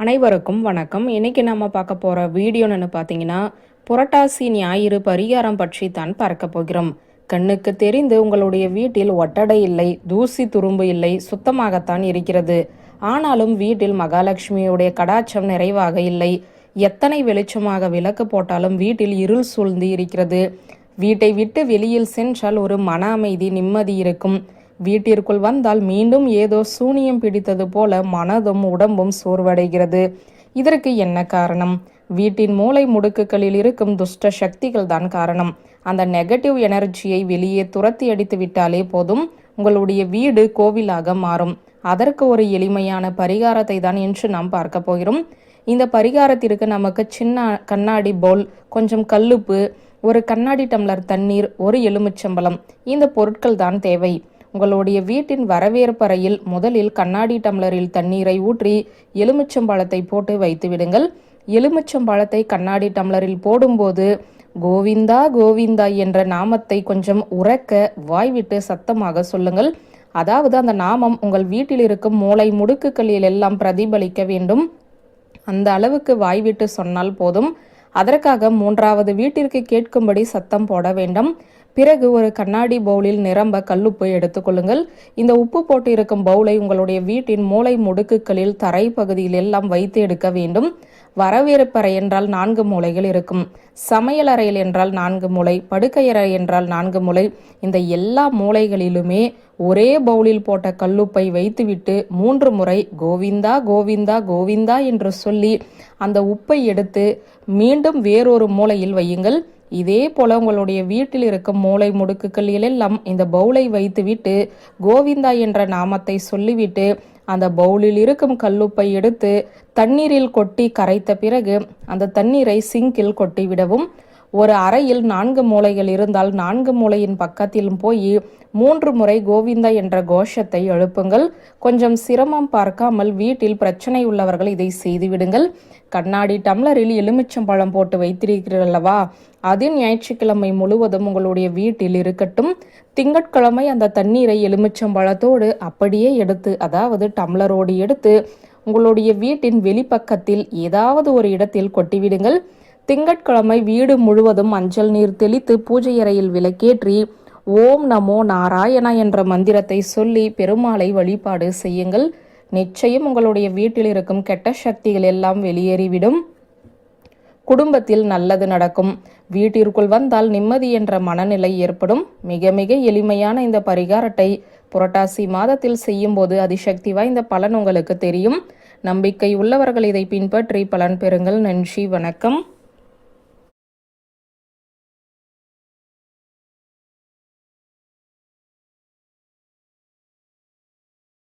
அனைவருக்கும் வணக்கம். இன்னைக்கு நம்ம பார்க்க போகிற வீடியோன்னு பார்த்தீங்கன்னா புரட்டாசி ஞாயிறு பரிகாரம் பற்றி தான் பார்க்க போகிறோம். கண்ணுக்கு தெரிந்து உங்களுடைய வீட்டில் ஒட்டடை இல்லை தூசி துரும்பு இல்லை சுத்தமாகத்தான் இருக்கிறது. ஆனாலும் வீட்டில் மகாலட்சுமியுடைய கடாச்சம் நிறைவாக இல்லை. எத்தனை வெளிச்சமாக விளக்கு போட்டாலும் வீட்டில் இருள் சூழ்ந்து இருக்கிறது. வீட்டை விட்டு வெளியில் சென்றால் ஒரு மன அமைதி நிம்மதி இருக்கும். வீட்டிற்குள் வந்தால் மீண்டும் ஏதோ சூனியம் பிடித்தது போல மனதும் உடம்பும் சோர்வடைகிறது. இதற்கு என்ன காரணம்? வீட்டின் மூளை முடுக்குகளில் இருக்கும் துஷ்ட சக்திகள் தான் காரணம். அந்த நெகட்டிவ் எனர்ஜியை வெளியே துரத்தி அடித்து விட்டாலே போதும். உங்களுடைய வீடு கோவிலாக மாறும். அதற்கு ஒரு எளிமையான பரிகாரத்தை தான் இன்று நாம் பார்க்க போகிறோம். இந்த பரிகாரத்திற்கு நமக்கு சின்ன கண்ணாடி பவுல் கொஞ்சம் கல்லுப்பு ஒரு கண்ணாடி டம்ளர் தண்ணீர் ஒரு எலுமிச்சம்பழம். இந்த பொருட்கள் தான் தேவை. உங்களுடைய வீட்டின் வரவேற்பறையில் முதலில் கண்ணாடி டம்ளரில் தண்ணீரை ஊற்றி எலுமிச்சம்பழத்தை போட்டு வைத்து விடுங்கள். எலுமிச்சம்பழத்தை கண்ணாடி டம்ளரில் போடும்போது கோவிந்தா கோவிந்தா என்ற நாமத்தை கொஞ்சம் உறக்க வாய்விட்டு சத்தமாக சொல்லுங்கள். அதாவது அந்த நாமம் உங்கள் வீட்டில் இருக்கும் மூளை முடுக்குகளில் எல்லாம் பிரதிபலிக்க வேண்டும். அந்த அளவுக்கு வாய்விட்டு சொன்னால் போதும். அதற்காக மூன்றாவது வீட்டிற்கு கேட்கும்படி சத்தம் போட வேண்டும். பிறகு ஒரு கண்ணாடி பவுலில் நிரம்ப கல்லுப்பை எடுத்துக்கொள்ளுங்கள் இந்த உப்பு போட்டு இருக்கும் பவுலை உங்களுடைய வீட்டின் மூளை முடுக்குகளில் தரை பகுதியில் எல்லாம் வைத்து எடுக்க வேண்டும். வரவேற்பறை என்றால் நான்கு மூலைகள் இருக்கும். சமையலறையில் என்றால் நான்கு மூலை படுக்கையறை என்றால் நான்கு மூலை. இந்த எல்லா மூலைகளிலுமே ஒரே பவுலில் போட்ட கல்லுப்பை வைத்துவிட்டு மூன்று முறை கோவிந்தா கோவிந்தா கோவிந்தா என்று சொல்லி அந்த உப்பை எடுத்து மீண்டும் வேறொரு மூலையில் வையுங்கள். இதே போல உங்களுடைய வீட்டில் இருக்கும் மூளை முடுக்குகளில் எல்லாம் இந்த பவுலை வைத்துவிட்டு கோவிந்தா என்ற நாமத்தை சொல்லிவிட்டு அந்த பவுலில் இருக்கும் கல்லுப்பை எடுத்து தண்ணீரில் கொட்டி கரைத்த பிறகு அந்த தண்ணீரை சிங்கில் கொட்டி விடவும். ஒரு அறையில் நான்கு மூலைகள் இருந்தால் நான்கு மூலையின் பக்கத்திலும் போய் மூன்று முறை கோவிந்தா என்ற கோஷத்தை எழுப்புங்கள். கொஞ்சம் சிரமம் பார்க்காமல் வீட்டில் பிரச்சனை உள்ளவர்கள் இதை செய்துவிடுங்கள். கண்ணாடி டம்ளரில் எலுமிச்சம்பழம் போட்டு வைத்திருக்கிறீர்கள் அல்லவா அது ஞாயிற்றுக்கிழமை முழுவதும் உங்களுடைய வீட்டில் இருக்கட்டும். திங்கட்கிழமை அந்த தண்ணீரை எலுமிச்சம்பழத்தோடு அப்படியே எடுத்து அதாவது டம்ளரோடு எடுத்து உங்களுடைய வீட்டின் வெளிப்பக்கத்தில் ஏதாவது ஒரு இடத்தில் கொட்டிவிடுங்கள். திங்கட்கிழமை வீடு முழுவதும் மஞ்சள் நீர் தெளித்து பூஜை அறையில் விளக்கேற்றி ஓம் நமோ நாராயணா என்ற மந்திரத்தை சொல்லி பெருமாளை வழிபாடு செய்யுங்கள். நிச்சயம் உங்களுடைய வீட்டில் இருக்கும் கெட்ட சக்திகள் எல்லாம் வெளியேறிவிடும். குடும்பத்தில் நல்லது நடக்கும். வீட்டிற்குள் வந்தால் நிம்மதி என்ற மனநிலை ஏற்படும். மிக மிக எளிமையான இந்த பரிகாரத்தை புரட்டாசி மாதத்தில் செய்யும்போது அதிசக்தி வாய்ந்த பலன் உங்களுக்கு தெரியும். நம்பிக்கை உள்ளவர்கள் இதை பின்பற்றி பலன் பெறுங்கள். நன்றி வணக்கம்.